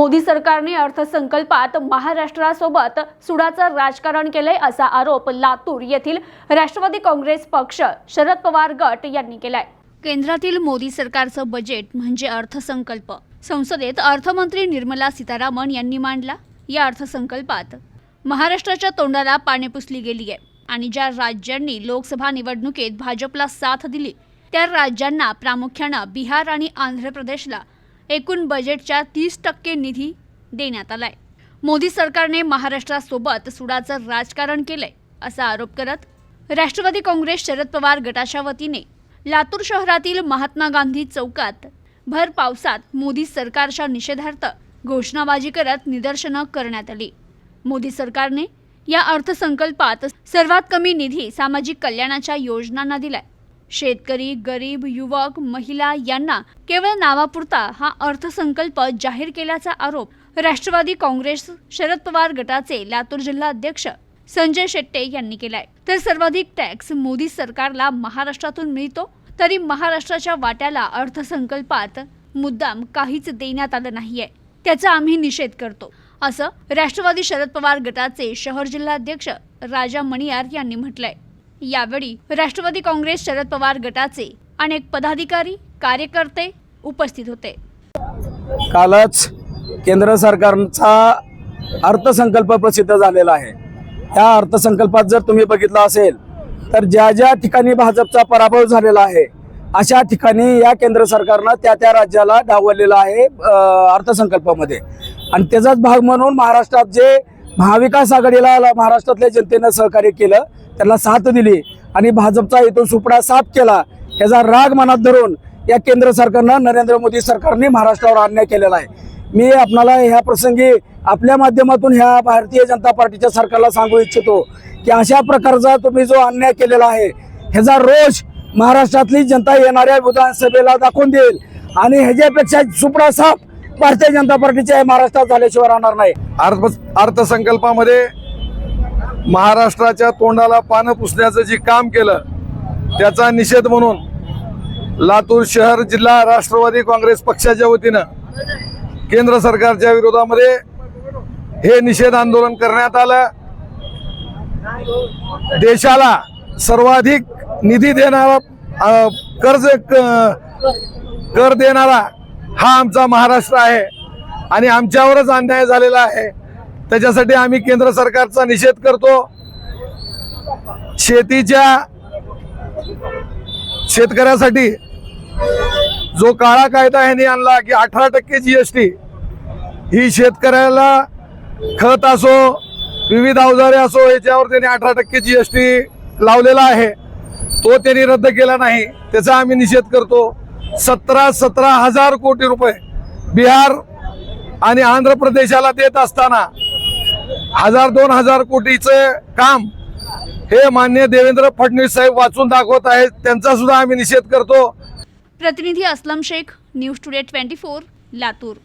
मोदी सरकारने अर्थसंकल्पात महाराष्ट्रासोबत सुडाचं राजकारण केलंय असा आरोप लातूर येथील राष्ट्रवादी काँग्रेस पक्ष शरद पवार गट यांनी केलाय. केंद्रातील मोदी सरकारचं बजेट म्हणजे अर्थसंकल्प. संसदेत अर्थमंत्री निर्मला सीतारामन यांनी मांडला. या अर्थसंकल्पात महाराष्ट्राच्या तोंडाला पाणी पुसली गेली आहे आणि ज्या राज्यांनी लोकसभा निवडणुकीत भाजपला साथ दिली त्या राज्यांना प्रामुख्यानं बिहार आणि आंध्र प्रदेशला एकूण बजेटच्या तीस टक्के निधी देण्यात आलाय. मोदी सरकारने महाराष्ट्रासोबत सुडाचं राजकारण केलंय असा आरोप करत राष्ट्रवादी काँग्रेस शरद पवार गटाच्या वतीने लातूर शहरातील महात्मा गांधी चौकात भर पावसात मोदी सरकारच्या निषेधार्थ घोषणाबाजी करत निदर्शनं करण्यात आली. मोदी सरकारने या अर्थसंकल्पात सर्वात कमी निधी सामाजिक कल्याणाच्या योजनांना दिलाय. शेतकरी गरीब युवक महिला यांना केवळ नावापुरता हा अर्थसंकल्प जाहीर केल्याचा आरोप राष्ट्रवादी काँग्रेस शरद पवार गटाचे लातूर जिल्हा अध्यक्ष संजय शेट्टे यांनी केलाय. तर सर्वाधिक टॅक्स मोदी सरकारला महाराष्ट्रातून मिळतो तरी महाराष्ट्राच्या वाट्याला अर्थसंकल्पात मुद्दाम काहीच देण्यात आलं नाहीये. त्याचा आम्ही निषेध करतो. असं राष्ट्रवादी शरद पवार गटाचे शहर जिल्हाध्यक्ष राजा मणियार यांनी म्हटलंय. यावेळी राष्ट्रवादी काँग्रेस शरद पवार गटाचे अनेक पदाधिकारी कार्यकर्ते उपस्थित होते. कालच केंद्र सरकारचा अर्थसंकल्प प्रसिद्ध झालेला आहे. त्या अर्थसंकल्पात जर तुम्ही बघितलं असेल तर ज्या ज्या ठिकाणी भाजपचा पराभव झालेला आहे अशा ठिकाणी या केंद्र सरकारनं त्या त्या राज्याला डावललेलं आहे अर्थसंकल्पामध्ये. आणि त्याचाच भाग म्हणून महाराष्ट्रात जे महाविकास आघाडीला महाराष्ट्रातल्या जनतेनं सहकार्य केलं त्याला साथ दिली आणि भाजपचा इथून सुपडा साफ केला. याचा राग मनात धरून या केंद्र सरकारनं नरेंद्र मोदी सरकारने महाराष्ट्रावर अन्याय केलेला आहे. मी आपणाला ह्या प्रसंगी आपल्या माध्यमातून ह्या भारतीय जनता पार्टीच्या सरकारला सांगू इच्छितो की अशा प्रकारचा तुम्ही जो अन्याय केलेला आहे ह्याचा रोष महाराष्ट्रातली जनता येणाऱ्या विधानसभेला दाखवून देईल. आणि ह्याच्यापेक्षा सुपडा साफ भारतीय जनता पार्टीच्या महाराष्ट्रात झाल्याशिवाय राहणार नाही. अर्थ अर्थसंकल्पामध्ये महाराष्ट्राच्या तोंडाला पानं पुसण्याचं जे काम केलं त्याचा निषेध म्हणून लातूर शहर जिल्हा राष्ट्रवादी काँग्रेस पक्षाच्या वतीनं केंद्र सरकारच्या विरोधामध्ये हे निषेध आंदोलन करण्यात आलं. देशाला सर्वाधिक निधी देणारा कर्ज क- कर देणारा हा आमचा महाराष्ट्र आहे आणि आमच्यावरच अन्याय झालेला आहे. त्याच्यासाठी आम्ही केंद्र सरकारचा निषेध करतो. शेतीच्या शेतकऱ्यासाठी जो काळा कायदा ह्यांनी आणला की अठरा टक्के जीएसटी ही शेतकऱ्याला खत असो विविध अवजारे असो याच्यावर त्यांनी अठरा टक्के जीएसटी लावलेला आहे. तो त्यांनी रद्द केला नाही. त्याचा आम्ही निषेध करतो. सतरा सतरा हजार कोटी रुपये बिहार आणि आंध्र प्रदेशाला देत असताना हजार दोन हजार कोटीचं काम हे मान्य देवेंद्र फडणवीस साहेब वाचून दाखवत आहेत. त्यांचा सुद्धा आम्ही निषेध करतो. प्रतिनिधी Aslam Shaikh news today twenty four Latur.